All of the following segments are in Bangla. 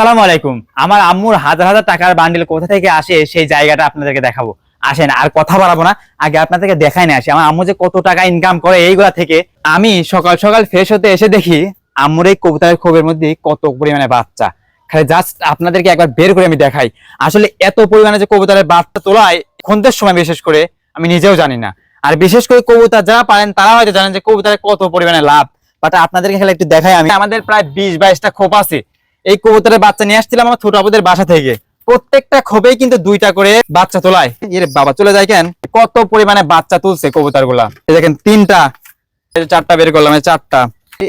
আসসালামু আলাইকুম। আমার আম্মুর হাজার হাজার টাকার বান্ডিল কোথা থেকে আসে সেই জায়গাটা আপনাদেরকে দেখাবো। আসেন, আর কথা বাড়াবো না, আগে আপনাদেরকে দেখাই না আসি। আমার আম্মু যে কত টাকা ইনকাম করে এইগুলা থেকে, আমি সকাল সকাল ফ্রেশ হতে এসে দেখি আম্মুর এই কবুতরের খোপের মধ্যে কত পরিমাণে বাচ্চা। খালি জাস্ট আপনাদেরকে একবার বের করে আমি দেখাই। আসলে এত পরিমাণে যে কবুতরের বাচ্চা তোলায় খন্তের সময় বিশেষ করে আমি নিজেও জানি না। আর বিশেষ করে কবুতর যারা পারেন, তারা হয়তো জানেন যে কবুতরের কত পরিমাণে লাভ। বাট আপনাদেরকে খালি একটু দেখাই আমি। আমাদের প্রায় বিশ বাইশটা খোপ আছে। এই কবুতরের বাচ্চা নিয়ে আসছিলাম আমার ছোট আপুদের বাসা থেকে। প্রত্যেকটা খোপেই কিন্তু দুইটা করে বাচ্চা তোলায়। এর বাবা চলে যায় কেন? কত পরিমাণে বাচ্চা তুলছে কবুতরগুলা দেখেন, তিনটা। চারটা বের করলাম চারটা।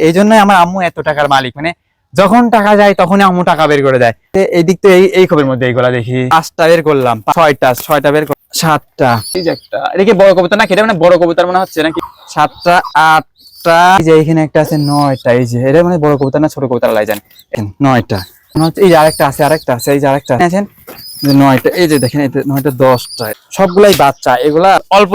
এই জন্যই আমার আম্মু এত টাকার মালিক। মানে যখন টাকা যায়, তখনই আম্মু টাকা বের করে দেয়। এই দিক তো এই এই খোপের মধ্যে এইগুলা দেখি। পাঁচটা বের করলাম, ছয়টা ছয়টা বের করলাম সাতটা। এটা কি বড় কবুতর না এটা মানে বড় কবুতর মনে হচ্ছে নাকি? সাতটা যে এখানে একটা আছে নয়টা, এই যে এটা মানে বড় কবুতর না ছোট কবুতর লাই জানি। নয়টা। এই যে আরেকটা আছে আরেকটা আছে, এই যে আরেকটা আছেন নয়টা, এই যে দেখেন নয়টা, দশটা। সবগুলাই বাচ্চা, এগুলা অল্প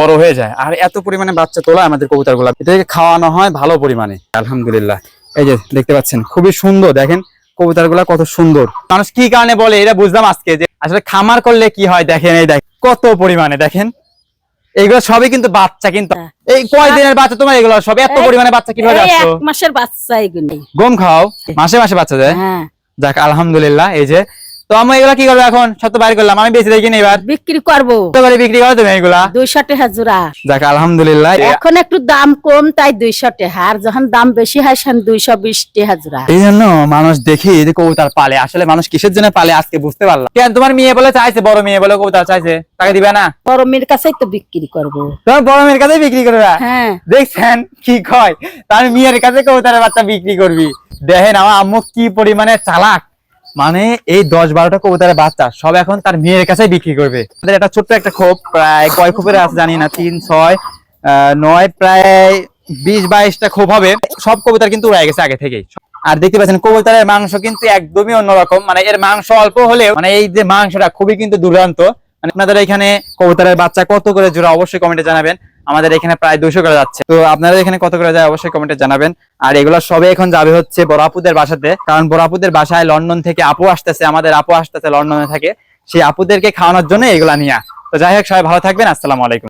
বড় হয়ে যায়। আর এত পরিমাণে বাচ্চা তোলা আমাদের কবুতরগুলা এটাকে খাওয়ানো হয় ভালো পরিমাণে। আলহামদুলিল্লাহ। এই যে দেখতে পাচ্ছেন, খুবই সুন্দর। দেখেন কবুতরগুলা কত সুন্দর। মানুষ কি কারণে বলে, এটা বুঝলাম আজকে যে, আসলে খামার করলে কি হয়, দেখেন, এই দেখ কত পরিমাণে, দেখেন। এইগুলো সবই কিন্তু বাচ্চা কিন্তু। এই কয়দিনের বাচ্চা তোমার এগুলো? সব এত পরিমাণে পরিমাণে বাচ্চা কীভাবে আসছো এক মাসের বাচ্চা এগুলি গম খাও মাসে মাসে বাচ্চা দেয়? হ্যাঁ। যাক আলহামদুলিল্লাহ এই যে তো আমি এগুলা কি করব এখন? সব তো বাইর করলাম আমি বেশি দেখি না এবার। বিক্রি করব। করে বিক্রি করো তুমি এগুলা? দুইশো টাকা জোড়া। যাক আলহামদুলিল্লাহ। এখন একটু দাম কম তাই দুইশো টাকা। আর যখন দাম বেশি হয় সেন দুইশো বিশ টাকা জোড়া। এই জন্য মানুষ দেখি যে কবুতর পালে। আসলে মানুষ কিসের জন্য পালে আজকে বুঝতে পারলাম। কেন তোমার মেয়ে বলে চাইছে বড় মেয়ে বলে কবুতর চাইছে। তাকে দিবে না? বড় মেয়ের কাছেই তো বিক্রি করব। তোমার বড় মেয়ের কাছে বিক্রি করবে? হ্যাঁ। দেখছেন কি কয়? তার মেয়ের কাছে কবুতরের বাচ্চা বিক্রি করবি। দেখেন আমার আম্মু কি পরিমাণে চালাক। মানে এই দশ বারোটা কবুতরের বাচ্চা সব এখন তার মেয়ের কাছে বিক্রি করবে। এটা ছোট্ট একটা খোপ, প্রায় কয় খোপের আছে জানি না, তিন, ছয় নয়, প্রায় বিশ, বাইশটা খোপ হবে। সব কবুতর কিন্তু উড়ে গেছে আগে থেকেই। আর দেখতে পাচ্ছেন, কবুতরের মাংস কিন্তু একদমই অন্যরকম। মানে এর মাংস অল্প হলেও মানে এই যে মাংসটা খুবই কিন্তু দুর্দান্ত। মানে আপনাদের এখানে কবুতরের বাচ্চা কত করে জোড়া, অবশ্যই কমেন্টে জানাবেন। আমাদের এখানে প্রায় দুশো করে যাচ্ছে। তো আপনারা এখানে কত করে যায় অবশ্যই কমেন্টে জানাবেন। আর এগুলো সবে এখন যাবে হচ্ছে বরাপুদের বাসাতে। কারণ বরাপুদের বাসায় লন্ডন থেকে আপু আসতেছে, আমাদের আপু আসতেছে লন্ডনে থাকে। সেই আপুদেরকে খাওয়ানোর জন্য এগুলা নিয়ে তো যাই হোক, সবাই ভালো থাকবেন। আসসালামু আলাইকুম।